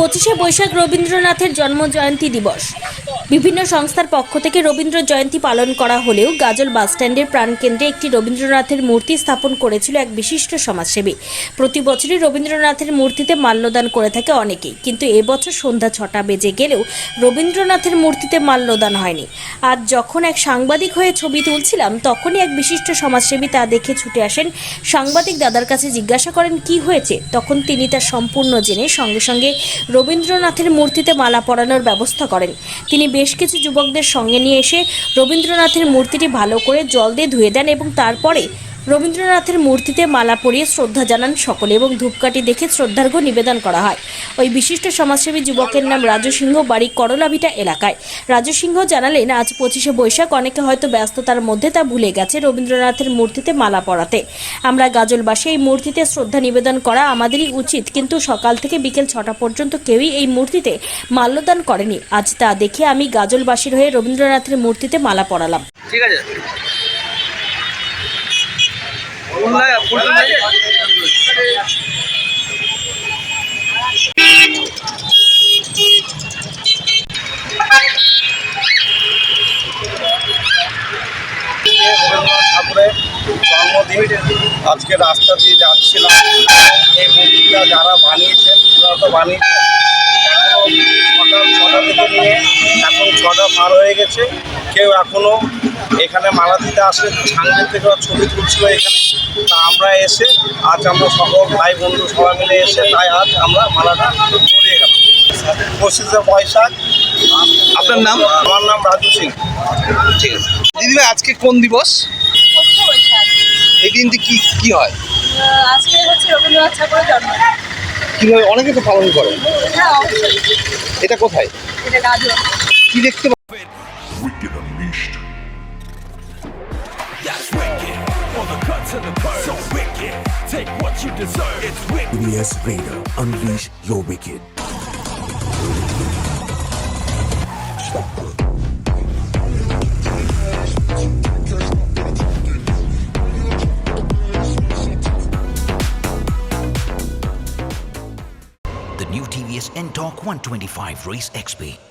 পঁচিশে বৈশাখ রবীন্দ্রনাথের জন্ম জয়ন্তী দিবস। বিভিন্ন সংস্থার পক্ষ থেকে রবীন্দ্র জয়ন্তী পালন করা হলেও গাজল বাসস্ট্যান্ডের প্রাণকেন্দ্রে একটি রবীন্দ্রনাথের মূর্তি স্থাপন করেছিল এক বিশিষ্ট সমাজসেবী। প্রতি বছরই রবীন্দ্রনাথের মূর্তিতে মাল্যদান করে থাকে অনেকেই। কিন্তু এবছর সন্ধ্যা ছটা বেজে গেলেও রবীন্দ্রনাথের মূর্তিতে মাল্যদান হয়নি। আজ যখন এক সাংবাদিক হয়ে ছবি তুলছিলাম, তখনই এক বিশিষ্ট সমাজসেবী তা দেখে ছুটে আসেন। সাংবাদিক দাদার কাছে জিজ্ঞাসা করেন, কি হয়েছে? তখন তিনি তা সম্পূর্ণ জেনে সঙ্গে সঙ্গে রবীন্দ্রনাথের মূর্তিতে মালা পরানোর ব্যবস্থা করেন। তিনি বেশ কিছু যুবকদের সঙ্গে নিয়ে এসে রবীন্দ্রনাথের মূর্তিটি ভালো করে জল দিয়ে ধুয়ে দেন এবং তারপরে রবীন্দ্রনাথের মূর্তিতে মালা পরিয়ে শ্রদ্ধা জানান সকলে এবং ধূপকাঠি দেখে শ্রদ্ধার্ঘ্য নিবেদন করা হয়। ওই বিশিষ্ট সমাজসেবী যুবকের নাম রাজু সিংহ বাড়ি করলাভিটা এলাকায়। রাজু সিংহ জানালেন, আজ পঁচিশে বৈশাখ, অনেকে হয়তো ব্যস্ততার মধ্যে তা ভুলে গেছে রবীন্দ্রনাথের মূর্তিতে মালা পরাতে। আমরা গাজলবাসী, এই মূর্তিতে শ্রদ্ধা নিবেদন করা আমাদেরই উচিত, কিন্তু সকাল থেকে বিকেল ছটা পর্যন্ত কেউই এই মূর্তিতে মাল্যদান করেনি। আজ তা দেখে আমি গাজলবাসীর হয়ে রবীন্দ্রনাথের মূর্তিতে মালা পরালাম। ঠিক আছে। আজকে রাস্তা দিয়ে যাচ্ছিলাম। এই মূর্তিটা যারা বানিয়েছেন তারা তো এখনও সকাল ছটা থেকে নিয়ে এখন ছটা পার হয়ে গেছে। কেউ এখনও এখানে মালা দিতে আসে সামনের থেকে ছবি তুলছিল এখানে। তা আমরা এসে আজ আমরা সকল ভাই বন্ধু সবাই মিলে এসে তাই আজ আমরা মালাটা চলিয়ে গেলাম। পঁচিশে বৈশাখ আপনার নাম? আমার নাম রাজু সিং। ঠিক আছে। দিদিভাই আজকে কোন দিবস? এই দিনটি কি কি হয়? আজকে হচ্ছে রবীন্দ্রনাথ ঠাকুরের জন্ম। কীভাবে অনেকে তো পালন করে হ্যাঁ এটা কোথায়? এটা কি দেখতে পা- Wicked Unleashed. That's wicked. On the cut to the curve. So wicked. Take what you deserve. It's wicked. Yes, Vader. Unleash your wicked. The new TVS NTORQ 125 Race XP.